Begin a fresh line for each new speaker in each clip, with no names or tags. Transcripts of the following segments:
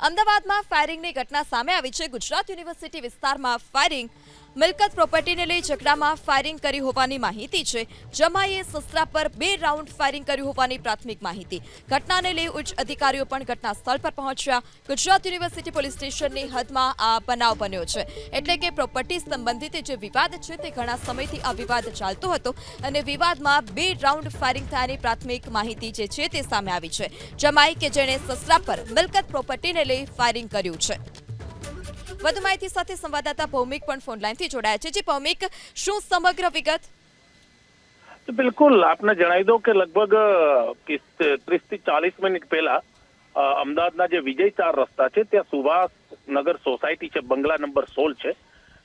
અમદાવાદમાં ફાયરિંગની ઘટના સામે આવી છે. ગુજરાત યુનિવર્સિટી વિસ્તારમાં ફાયરિંગ મિલકત પ્રોપર્ટીને લઈ ઝઘડામાં ફાયરિંગ કરી હોવાની માહિતી છે. જમાઈએ સસરા પર બે રાઉન્ડ ફાયરિંગ કર્યું હોવાની પ્રાથમિક માહિતી. ઘટનાને લઈ ઉચ્ચ અધિકારીઓ પણ ઘટના સ્થળ પર પહોંચ્યા. ગુજરાત યુનિવર્સિટી પોલીસ સ્ટેશનની હદમાં આ બનાવ બન્યો છે. એટલે કે પ્રોપર્ટી સંબંધિત જે વિવાદ છે તે ઘણા સમયથી આ વિવાદ ચાલતો હતો અને વિવાદમાં બે રાઉન્ડ ફાયરિંગ થયાની પ્રાથમિક માહિતી જે છે તે સામે આવી છે. જમાઈ કે જેણે સસરા પર મિલકત પ્રોપર્ટીને લઈ ફાયરિંગ કર્યું છે. વધુ માહિતી સાથે સંવાદદાતા ભૌમિક પણ ફોન લાઈનથી જોડાયા છે. જે, ભૌમિક, શું સમગ્ર વિગત?
બિલકુલ, આપને જણાવી દઉં કે લગભગ ત્રીસથી ચાલીસ મિનિટ પહેલા અમદાવાદના જે વિજય ચાર રસ્તા છે, ત્યાં સુભાષનગર સોસાયટી છે, બંગલા નંબર સોળ છે.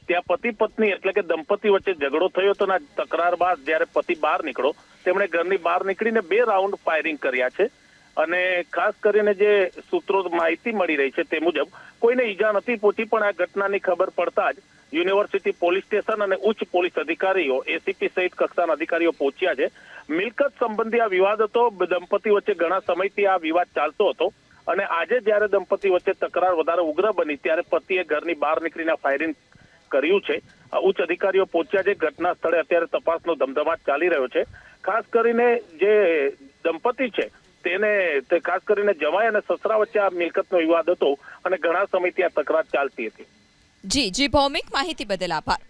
ત્યાં પતિ પત્ની એટલે કે દંપતી વચ્ચે ઝઘડો થયો તો તકરાર બાદ જ્યારે પતિ બહાર નીકળો તેમણે ઘરની બહાર નીકળીને બે રાઉન્ડ ફાયરિંગ કર્યા છે. અને ખાસ કરીને જે સૂત્રો માહિતી મળી રહી છે તે મુજબ, કોઈને ઈજા નથી પહોંચી, પણ આ ઘટનાની ખબર પડતા જ યુનિવર્સિટી પોલીસ સ્ટેશન અને ઉચ્ચ પોલીસ અધિકારીઓ, એસીપી સહિત કક્ષાના અધિકારીઓ પહોંચ્યા છે. મિલકત સંબંધી આ વિવાદ હતો. દંપતી વચ્ચે ઘણા સમયથી આ વિવાદ ચાલતો હતો અને આજે જ્યારે દંપતી વચ્ચે તકરાર વધારે ઉગ્ર બની, ત્યારે પતિએ ઘરની બહાર નીકળીને ફાયરિંગ કર્યું છે. ઉચ્ચ અધિકારીઓ પહોંચ્યા છે. ઘટના સ્થળે અત્યારે તપાસનો ધમધમાટ ચાલી રહ્યો છે. ખાસ કરીને જે દંપતી છે તેને તે ખાસ કરીને જમાઈ અને સસરા વચ્ચે આ મિલકતનો વિવાદ હતો અને ઘણા સમયથી આ તકરાર ચાલતી હતી.
જી જી, ભૌમિક માહિતી બદલ આભાર.